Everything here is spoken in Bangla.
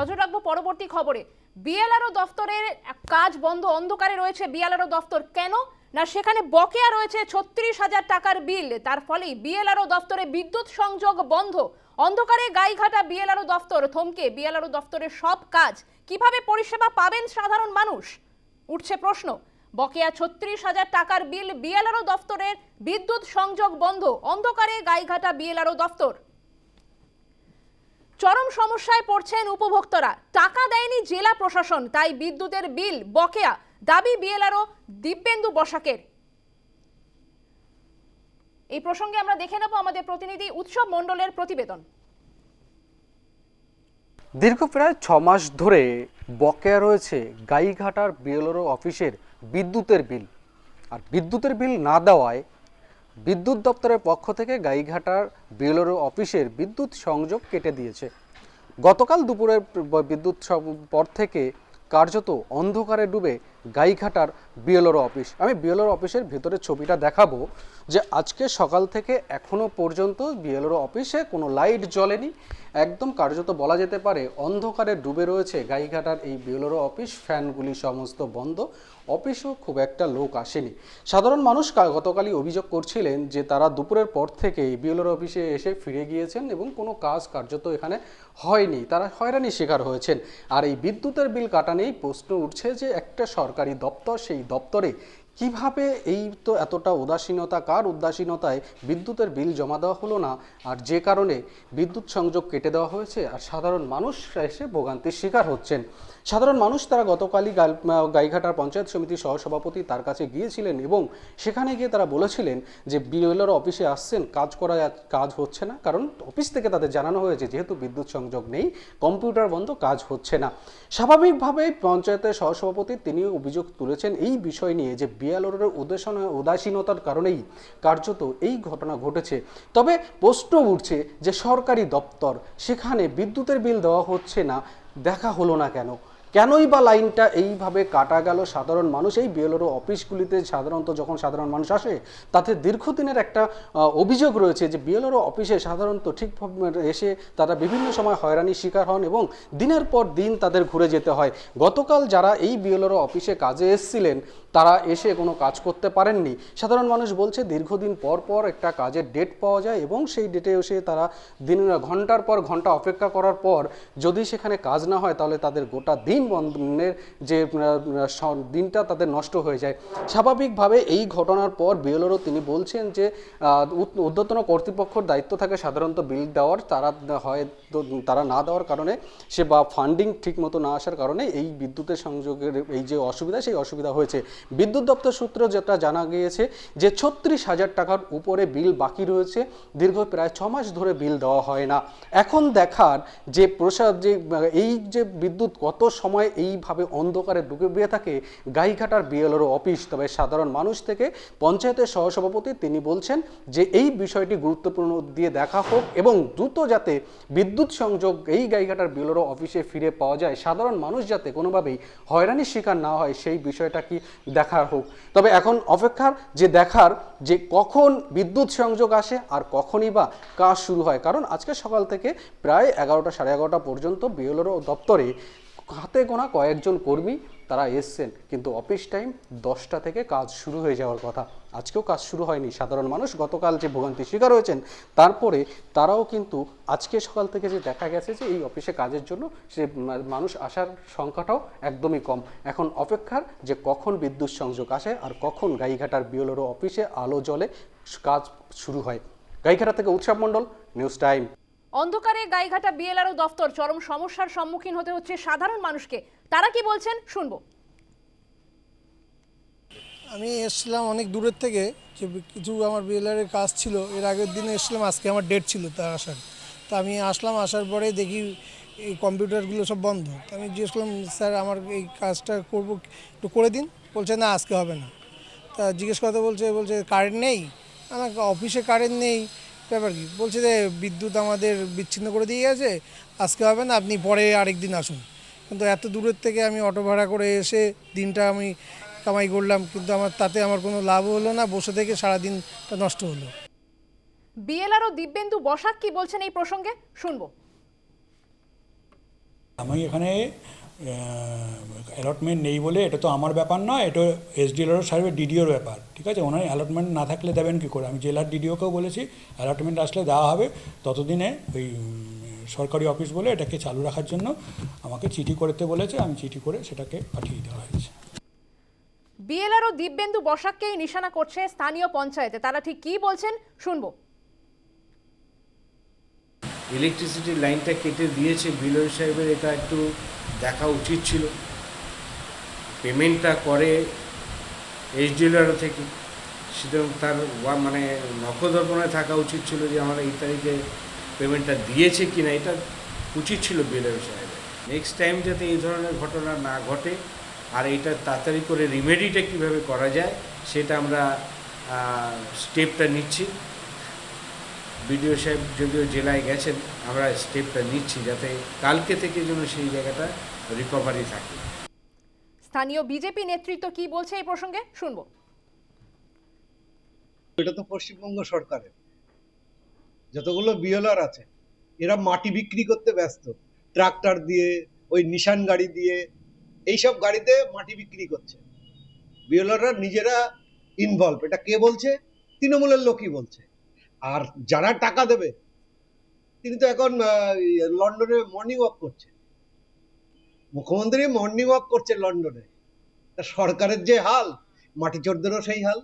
নজর রাখব পরবর্তী খবরে। বিএলআরও দফতরের কাজ বন্ধ, অন্ধকারে রয়েছে বিএলআরও দফতর। কেন? না, সেখানে বকেয়া রয়েছে ছত্রিশ হাজার টাকার বিল। তার ফলেই বিএলআরও দফতরে বিদ্যুৎ সংযোগ বন্ধ। অন্ধকারে গাইঘাটা বিএলআরও দফতর, থমকে বিএলআরও দফতরের সব কাজ। কীভাবে পরিষেবা পাবেন সাধারণ মানুষ? উঠছে প্রশ্ন। বকেয়া ছত্রিশ হাজার টাকার বিল বিএলআরও দফতরের বিদ্যুৎ সংযোগ বন্ধ। অন্ধকারে গাইঘাটা বিএলআরও দফতর। চরম সমস্যায় পড়ছেন উপভোক্তারা। টাকা দেয়নি জেলা প্রশাসন, তাই বিদ্যুতের বিল, বকেয়া। দাবি বিএলআরও দিব্যেন্দু বসাকের। এই প্রসঙ্গে আমরা দেখে নেব আমাদের প্রতিনিধি উৎসব মণ্ডলের প্রতিবেদন। দীর্ঘ প্রায় ছ মাস ধরে বকেয়া রয়েছে গাইঘাটার বিএলওর অফিসের বিদ্যুতের বিল। আর বিদ্যুতের বিল না দেওয়ায় বিদ্যুৎ দপ্তরের পক্ষ থেকে গাইঘাটার বেলোরো অফিসের বিদ্যুৎ সংযোগ কেটে দিয়েছে। গতকাল দুপুরের বিদ্যুৎ পর থেকে কার্যত অন্ধকারে ডুবে গাইঘাটার বিএলওর অফিস। আমি বিএলওর অফিসের ভেতরের ছবিটা দেখাবো যে আজকে সকাল থেকে এখনও পর্যন্ত বিএলওর অফিসে কোনো লাইট জ্বলেনি। একদম কার্যত বলা যেতে পারে অন্ধকারে ডুবে রয়েছে গাইঘাটার এই বিএলওর অফিস। ফ্যানগুলি সমস্ত বন্ধ। অফিসেও খুব একটা লোক আসেনি। সাধারণ মানুষ গতকালই অভিযোগ করছিলেন যে তারা দুপুরের পর থেকে বিএলওর অফিসে এসে ফিরে গিয়েছেন এবং কোনো কাজ কার্যত এখানে হয়নি। তারা হয়রানির শিকার হয়েছেন। আর এই বিদ্যুতের বিল কাটা নিয়েই প্রশ্ন উঠছে যে একটা দপ্তর সেই দপ্তরে কীভাবে এই তো এতটা উদাসীনতা, কার উদাসীনতায় বিদ্যুতের বিল জমা দেওয়া হলো না? আর যে কারণে বিদ্যুৎ সংযোগ কেটে দেওয়া হয়েছে, আর সাধারণ মানুষ এসে ভোগান্তির শিকার হচ্ছেন। সাধারণ মানুষ তারা গতকালই গাইঘাটার পঞ্চায়েত সমিতির সহসভাপতি তার কাছে গিয়েছিলেন এবং সেখানে গিয়ে তারা বলেছিলেন যে বিএলআর অফিসে আসছেন, কাজ করা কাজ হচ্ছে না, কারণ অফিস থেকে তাদের জানানো হয়েছে যেহেতু বিদ্যুৎ সংযোগ নেই, কম্পিউটার বন্ধ, কাজ হচ্ছে না। স্বাভাবিকভাবেই পঞ্চায়েতের সহসভাপতি তিনিও অভিযোগ তুলেছেন এই বিষয় নিয়ে যে বিএলওর উদাসীন উদাসীনতার কারণেই কার্যত এই ঘটনা ঘটেছে। তবে প্রশ্ন উঠছে যে সরকারি দপ্তর সেখানে বিদ্যুতের বিল দেওয়া হচ্ছে না, দেখা হলো না কেন? কেনই বা লাইনটা এইভাবে কাটা গেল? সাধারণ মানুষ এই বিএলওর অফিসগুলিতে সাধারণত যখন সাধারণ মানুষ আসে, তাতে দীর্ঘদিনের একটা অভিযোগ রয়েছে যে বিএলওর অফিসে সাধারণত ঠিকভাবে এসে তারা বিভিন্ন সময় হয়রানির শিকার হন এবং দিনের পর দিন তাদের ঘুরে যেতে হয়। গতকাল যারা এই বিএলওর অফিসে কাজে এসেছিলেন তারা এসে কোনো কাজ করতে পারেননি। সাধারণ মানুষ বলছে দীর্ঘদিন পর পর একটা কাজের ডেট পাওয়া যায় এবং সেই ডেটে এসে তারা দিন ঘণ্টার পর ঘণ্টা অপেক্ষা করার পর যদি সেখানে কাজ না হয় তাহলে তাদের গোটা দিন বন্ধনের যে দিনটা তাদের নষ্ট হয়ে যায়। স্বাভাবিকভাবে এই ঘটনার পর বিএলওরও তিনি বলছেন যে আহ, কর্তৃপক্ষর দায়িত্ব থাকে সাধারণত বিল দেওয়ার। তারা হয় তারা না দেওয়ার কারণে সে বা ফান্ডিং ঠিক মতো না আসার কারণে এই বিদ্যুতের সংযোগের এই যে অসুবিধা সেই অসুবিধা হয়েছে। বিদ্যুৎ দপ্তর সূত্র যেটা জানা গিয়েছে যে ছত্রিশ হাজার টাকার উপরে বিল বাকি রয়েছে। দীর্ঘ প্রায় ছ মাস ধরে বিল দেওয়া হয় না। এখন দেখার যে প্রসাদ যে, এই যে বিদ্যুৎ কত সময় এইভাবে অন্ধকারে ডুবে বেয়ে থাকে, গাইঘাটার বিএলওর অফিস। তবে সাধারণ মানুষ থেকে পঞ্চায়েতের সহসভাপতি তিনি বলছেন যে এই বিষয়টি গুরুত্বপূর্ণ দিয়ে দেখা হোক এবং দ্রুত যাতে বিদ্যুৎ সংযোগ এই গাইঘাটার বিএলওর অফিসে ফিরে পাওয়া যায়। সাধারণ মানুষ যাতে কোনোভাবেই হয়রানির শিকার না হয়, সেই বিষয়টা কি দেখার হোক। তবে এখন অপেক্ষার যে দেখার যে কখন বিদ্যুৎ সংযোগ আসে আর কখনই বা কাজ শুরু হয়। কারণ আজকে সকাল থেকে প্রায় এগারোটা সাড়ে এগারোটা পর্যন্ত বিএলওর দপ্তরে হাতে গোনা কয়েকজন কর্মী তারা এসছেন, কিন্তু অফিস টাইম দশটা থেকে কাজ শুরু হয়ে যাওয়ার কথা। আজকেও কাজ শুরু হয়নি। সাধারণ মানুষ গতকাল যে ভোগান্তির শিকার হয়েছেন, তারপরে তারাও কিন্তু আজকে সকাল থেকে যে দেখা গেছে যে এই অফিসে কাজের জন্য সে মানুষ আসার সংখ্যাটাও একদমই কম। এখন অপেক্ষার যে কখন বিদ্যুৎ সংযোগ আসে আর কখন গাইঘাটার বিওলোরও অফিসে আলো জ্বলে কাজ শুরু হয়। গাইঘাটা থেকে উৎসব মণ্ডল, নিউজ টাইম। অন্ধকারে গাইঘাটা বিএলআরও দফতর চরম সমস্যার সম্মুখীন হতে হচ্ছে সাধারণ মানুষকে। তারা কি বলছেন? শুনব। আমি এসেছিলাম অনেক দূরের থেকে, যে কিছু আমার বিএলআরের কাজ ছিল, এর আগের দিনে এসেছিলাম, আজকে আমার ডেট ছিল তার আসার। তা আমি আসলাম, আসার পরে দেখি এই কম্পিউটারগুলো সব বন্ধ। আমি জিজ্ঞেস করলাম স্যার, আমার এই কাজটা করব একটু করে দিন। বলছে, না, আজকে হবে না। তা জিজ্ঞেস করতে বলছে বলছে, কারেন্ট নেই? আমার অফিসে কারেন্ট নেই। ব্যাপার কি? বলছে যে বিদ্যুৎ আমাদের বিচ্ছিন্ন করে দিয়ে গেছে আজকে হবে না আপনি পরে আরেক দিন আসুন। কিন্তু এত দূরের থেকে আমি অটো ভাড়া করে এসে দিনটা আমি কামাই করলাম কিন্তু আমার তাতে আমার কোনো লাভ হলো না বসে থেকে সারাদিনটা নষ্ট হলো। বিএলআরও দিব্যেন্দু বসাক কি বলছেন এই প্রসঙ্গে? শুনব। আমি এখানে অ্যালটমেন্ট নেই বলে এটা তো আমার ব্যাপার নয় এটা এসডিএলআর সাহেবের ডিডিওর ব্যাপার ঠিক আছে? ওনার অ্যালটমেন্ট না থাকলে দেবেন কী করে? আমি জেলার ডিডিওকেও বলেছি অ্যালটমেন্ট আসলে দেওয়া হবে ততদিনে ওই সরকারি অফিস বলে এটাকে চালু রাখার জন্য আমাকে চিঠি করতে বলেছে আমি চিঠি করে সেটাকে পাঠিয়ে দেওয়া হয়েছে। বিএলআরও দিব্যেন্দু বসাককেই নিশানা করছে স্থানীয় পঞ্চায়েতে। তারা ঠিক কি বলছেন শুনব। ইলেকট্রিসিটির লাইনটা কেটে দিয়েছে বিলয় সাহেবের এটা একটু দেখা উচিত ছিল। পেমেন্টটা করে এইচডিএলআরও থেকে। সুতরাং তার মানে নখদর্পণে থাকা উচিত ছিল যে আমরা এই তারিখে পেমেন্টটা দিয়েছে কি না এটা উচিত ছিল বিলয় সাহেবের। নেক্সট টাইম যাতে এই ধরনের ঘটনা না ঘটে, আর এটা তাড়াতাড়ি করে রিমেডিটা কীভাবে করা যায়, সেটা আমরা স্টেপটা নিচ্ছি। বিডিও সাহেব যদিও জেলায় গেছেন আমরা স্টেপটা নিচ্ছি যাতে কালকে থেকে যেন সেই জায়গাটা রিকভারি থাকে। স্থানীয় বিজেপি নেতৃত্ব কি বলছে এই প্রসঙ্গে? শুনব। এটা তো পশ্চিমবঙ্গ সরকারের। যতগুলো বিএলআর আছে এরা মাটি বিক্রি করতে ব্যস্ত। ট্রাক্টর দিয়ে ওই নিশান গাড়ি দিয়ে এইসব গাড়িতে মাটি বিক্রি করছে। বিএলআররা নিজেরা ইনভলভ এটা কে বলছে? তৃণমূলের লোকই বলছে। আর যারা টাকা দেবে, তিনি তো এখন লন্ডনে মর্নিং ওয়াক করছে মুখ্যমন্ত্রী মর্নিং ওয়াক করছে লন্ডনে। সরকারের যে হাল মাটি চোরদেরও সেই হাল।